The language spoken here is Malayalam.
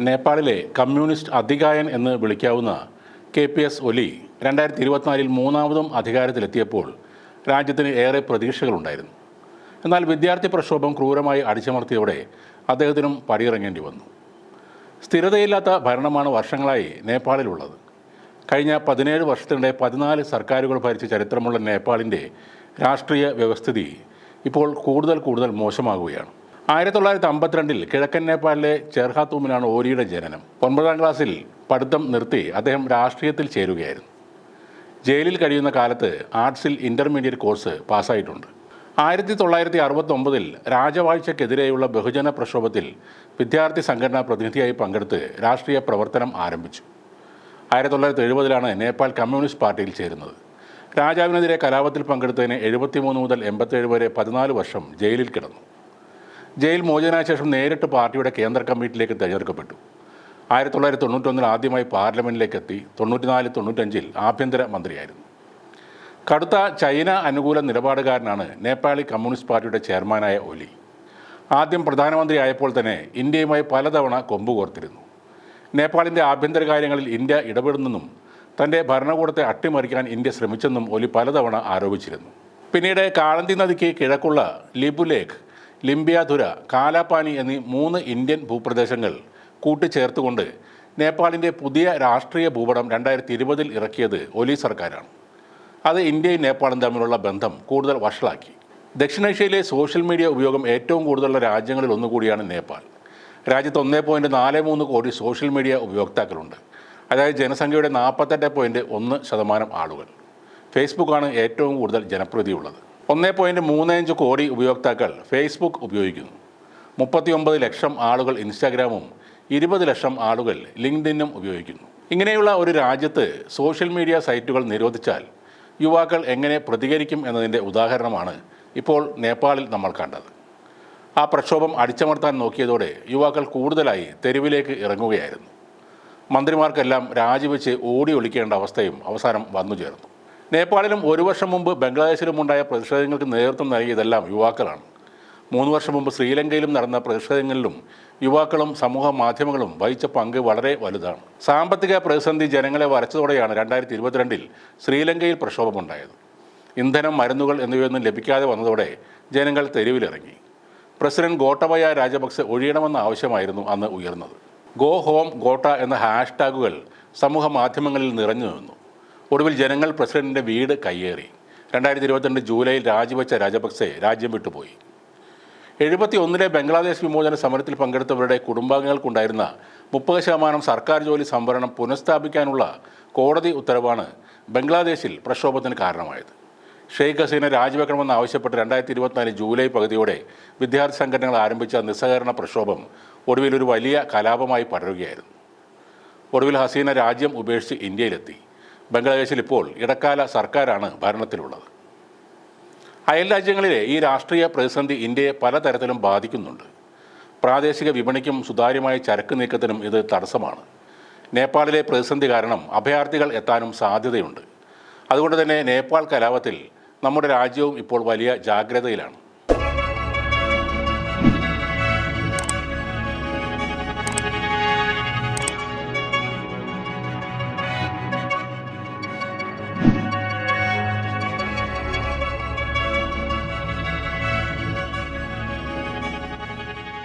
നേപ്പാളിലെ കമ്മ്യൂണിസ്റ്റ് അധികായൻ എന്ന് വിളിക്കാവുന്ന കെ പി എസ് ഒലി രണ്ടായിരത്തി ഇരുപത്തിനാലിൽ മൂന്നാമതും അധികാരത്തിലെത്തിയപ്പോൾ രാജ്യത്തിന് ഏറെ പ്രതീക്ഷകളുണ്ടായിരുന്നു. എന്നാൽ വിദ്യാർത്ഥി പ്രക്ഷോഭം ക്രൂരമായി അടിച്ചമർത്തിയതോടെ അദ്ദേഹത്തിനും പടിയിറങ്ങേണ്ടി വന്നു. സ്ഥിരതയില്ലാത്ത ഭരണമാണ് വർഷങ്ങളായി നേപ്പാളിലുള്ളത്. കഴിഞ്ഞ പതിനേഴ് വർഷത്തിനിടെ പതിനാല് സർക്കാരുകൾ ഭരിച്ച ചരിത്രമുള്ള നേപ്പാളിന്റെ രാഷ്ട്രീയ വ്യവസ്ഥിതി ഇപ്പോൾ കൂടുതൽ കൂടുതൽ മോശമാകുകയാണ്. ആയിരത്തി തൊള്ളായിരത്തി അമ്പത്തിരണ്ടിൽ കിഴക്കൻ നേപ്പാളിലെ ചെർഹാത്തൂമിലാണ് ഓരിയുടെ ജനനം. ഒൻപതാം ക്ലാസ്സിൽ പഠിത്തം നിർത്തി അദ്ദേഹം രാഷ്ട്രീയത്തിൽ ചേരുകയായിരുന്നു. ജയിലിൽ കഴിയുന്ന കാലത്ത് ആർട്സിൽ ഇന്റർമീഡിയറ്റ് കോഴ്സ് പാസ്സായിട്ടുണ്ട്. ആയിരത്തി തൊള്ളായിരത്തി അറുപത്തൊമ്പതിൽ രാജവാഴ്ചക്കെതിരെയുള്ള ബഹുജന പ്രക്ഷോഭത്തിൽ വിദ്യാർത്ഥി സംഘടനാ പ്രതിനിധിയായി പങ്കെടുത്ത് രാഷ്ട്രീയ പ്രവർത്തനം ആരംഭിച്ചു. ആയിരത്തി തൊള്ളായിരത്തി എഴുപതിലാണ് നേപ്പാൾ കമ്മ്യൂണിസ്റ്റ് പാർട്ടിയിൽ ചേരുന്നത്. രാജാവിനെതിരെ കലാപത്തിൽ പങ്കെടുത്തതിന് എഴുപത്തിമൂന്ന് മുതൽ എൺപത്തേഴ് വരെ പതിനാല് വർഷം ജയിലിൽ കിടന്നു. ജയിൽ മോചനായ ശേഷം നേരിട്ട് പാർട്ടിയുടെ കേന്ദ്ര കമ്മിറ്റിയിലേക്ക് തിരഞ്ഞെടുക്കപ്പെട്ടു. ആയിരത്തി തൊള്ളായിരത്തി തൊണ്ണൂറ്റൊന്നിൽ ആദ്യമായി പാർലമെന്റിലേക്ക് എത്തി തൊണ്ണൂറ്റിനാല് തൊണ്ണൂറ്റഞ്ചിൽ ആഭ്യന്തര മന്ത്രിയായിരുന്നു. കടുത്ത ചൈന അനുകൂല നിലപാടുകാരനാണ് നേപ്പാളി കമ്മ്യൂണിസ്റ്റ് പാർട്ടിയുടെ ചെയർമാനായ ഒലി. ആദ്യം പ്രധാനമന്ത്രി ആയപ്പോൾ തന്നെ ഇന്ത്യയുമായി പലതവണ കൊമ്പുകോർത്തിരുന്നു നേപ്പാളിന്റെ ആഭ്യന്തര കാര്യങ്ങളിൽ ഇന്ത്യ ഇടപെടുന്നെന്നും തന്റെ ഭരണകൂടത്തെ അട്ടിമറിക്കാൻ ഇന്ത്യ ശ്രമിച്ചെന്നും ഒലി പലതവണ ആരോപിച്ചിരുന്നു. പിന്നീട് കാളന്തി നദിക്ക് കിഴക്കുള്ള ലിബുലേഖ് ലിംബിയാധുര കാലാപാനി എന്നീ മൂന്ന് ഇന്ത്യൻ ഭൂപ്രദേശങ്ങൾ കൂട്ടിച്ചേർത്തുകൊണ്ട് നേപ്പാളിന്റെ പുതിയ രാഷ്ട്രീയ ഭൂപടം രണ്ടായിരത്തി ഇരുപതിൽ ഇറക്കിയത് ഒലി സർക്കാരാണ്. അത് ഇന്ത്യയും നേപ്പാളും തമ്മിലുള്ള ബന്ധം കൂടുതൽ വഷളാക്കി. ദക്ഷിണേഷ്യയിലെ സോഷ്യൽ മീഡിയ ഉപയോഗം ഏറ്റവും കൂടുതലുള്ള രാജ്യങ്ങളിൽ ഒന്നുകൂടിയാണ് നേപ്പാൾ. രാജ്യത്ത് ഒന്നേ പോയിന്റ് നാല് മൂന്ന് കോടി സോഷ്യൽ മീഡിയ ഉപയോക്താക്കളുണ്ട്. അതായത് ജനസംഖ്യയുടെ നാൽപ്പത്തെട്ട് പോയിന്റ് ഒന്ന് ശതമാനം ആളുകൾ. ഫേസ്ബുക്കാണ് ഏറ്റവും കൂടുതൽ ജനപ്രീതിയുള്ളത്. ഒന്നേ പോയിന്റ് മൂന്ന് അഞ്ച് കോടി ഉപയോക്താക്കൾ ഫേസ്ബുക്ക് ഉപയോഗിക്കുന്നു. മുപ്പത്തിയൊമ്പത് ലക്ഷം ആളുകൾ ഇൻസ്റ്റാഗ്രാമും ഇരുപത് ലക്ഷം ആളുകൾ ലിങ്ക്ഡിനും ഉപയോഗിക്കുന്നു. ഇങ്ങനെയുള്ള ഒരു രാജ്യത്ത് സോഷ്യൽ മീഡിയ സൈറ്റുകൾ നിരോധിച്ചാൽ യുവാക്കൾ എങ്ങനെ പ്രതികരിക്കും എന്നതിന്റെ ഉദാഹരണമാണ് ഇപ്പോൾ നേപ്പാളിൽ നമ്മൾ കണ്ടത്. ആ പ്രക്ഷോഭം അടിച്ചമർത്താൻ നോക്കിയതോടെ യുവാക്കൾ കൂടുതലായി തെരുവിലേക്ക് ഇറങ്ങുകയായിരുന്നു. മന്ത്രിമാർക്കെല്ലാം രാജിവെച്ച് ഓടി ഒളിക്കേണ്ട അവസ്ഥയും അവസാനം വന്നു ചേർന്നു നേപ്പാളിലും ഒരു വർഷം മുമ്പ് ബംഗ്ലാദേശിലും ഉണ്ടായ പ്രതിഷേധങ്ങൾക്ക് നേതൃത്വം നൽകിയതെല്ലാം യുവാക്കളാണ്. മൂന്ന് വർഷം മുമ്പ് ശ്രീലങ്കയിലും നടന്ന പ്രതിഷേധങ്ങളിലും യുവാക്കളും സമൂഹ മാധ്യമങ്ങളും വഹിച്ച പങ്ക് വളരെ വലുതാണ്. സാമ്പത്തിക പ്രതിസന്ധി ജനങ്ങളെ വരച്ചതോടെയാണ് രണ്ടായിരത്തി ഇരുപത്തിരണ്ടിൽ ശ്രീലങ്കയിൽ പ്രക്ഷോഭമുണ്ടായത്. ഇന്ധനം മരുന്നുകൾ എന്നിവയൊന്നും ലഭിക്കാതെ വന്നതോടെ ജനങ്ങൾ തെരുവിലിറങ്ങി. പ്രസിഡന്റ് ഗോട്ടബയ രാജപക്സെ ഒഴിയണമെന്ന ആവശ്യമായിരുന്നു അന്ന് ഉയർന്നത്. ഗോ ഹോം ഗോട്ട എന്ന ഹാഷ്ടാഗുകൾ സമൂഹ മാധ്യമങ്ങളിൽ നിറഞ്ഞു നിന്നു. ഒടുവിൽ ജനങ്ങൾ പ്രസിഡന്റിന്റെ വീട് കയ്യേറി. രണ്ടായിരത്തി ഇരുപത്തിരണ്ട് ജൂലൈയിൽ രാജിവെച്ച രാജപക്സെ രാജ്യം വിട്ടുപോയി. എഴുപത്തി ഒന്നിലെ ബംഗ്ലാദേശ് വിമോചന സമരത്തിൽ പങ്കെടുത്തവരുടെ കുടുംബാംഗങ്ങൾക്കുണ്ടായിരുന്ന മുപ്പത് ശതമാനം സർക്കാർ ജോലി സംവരണം പുനഃസ്ഥാപിക്കാനുള്ള കോടതി ഉത്തരവാണ് ബംഗ്ലാദേശിൽ പ്രക്ഷോഭത്തിന് കാരണമായത്. ഷെയ്ഖ് ഹസീന രാജിവെക്കണമെന്ന് ആവശ്യപ്പെട്ട് രണ്ടായിരത്തി ഇരുപത്തിനാല് ജൂലൈ പകുതിയോടെ വിദ്യാർത്ഥി സംഘടനകൾ ആരംഭിച്ച നിസ്സഹകരണ പ്രക്ഷോഭം ഒടുവിൽ ഒരു വലിയ കലാപമായി പടരുകയായിരുന്നു. ഒടുവിൽ ഹസീന രാജ്യം ഉപേക്ഷിച്ച് ഇന്ത്യയിലെത്തി. ബംഗ്ലാദേശിൽ ഇപ്പോൾ ഇടക്കാല സർക്കാരാണ് ഭരണത്തിലുള്ളത്. അയൽ രാജ്യങ്ങളിലെ ഈ രാഷ്ട്രീയ പ്രതിസന്ധി ഇന്ത്യയെ പലതരത്തിലും ബാധിക്കുന്നുണ്ട്. പ്രാദേശിക വിപണിക്കും സുതാര്യമായ ചരക്ക് നീക്കത്തിനും ഇത് തടസ്സമാണ്. നേപ്പാളിലെ പ്രതിസന്ധി കാരണം അഭയാർത്ഥികൾ എത്താനും സാധ്യതയുണ്ട്. അതുകൊണ്ട് തന്നെ നേപ്പാൾ കലാപത്തിൽ നമ്മുടെ രാജ്യവും ഇപ്പോൾ വലിയ ജാഗ്രതയിലാണ്.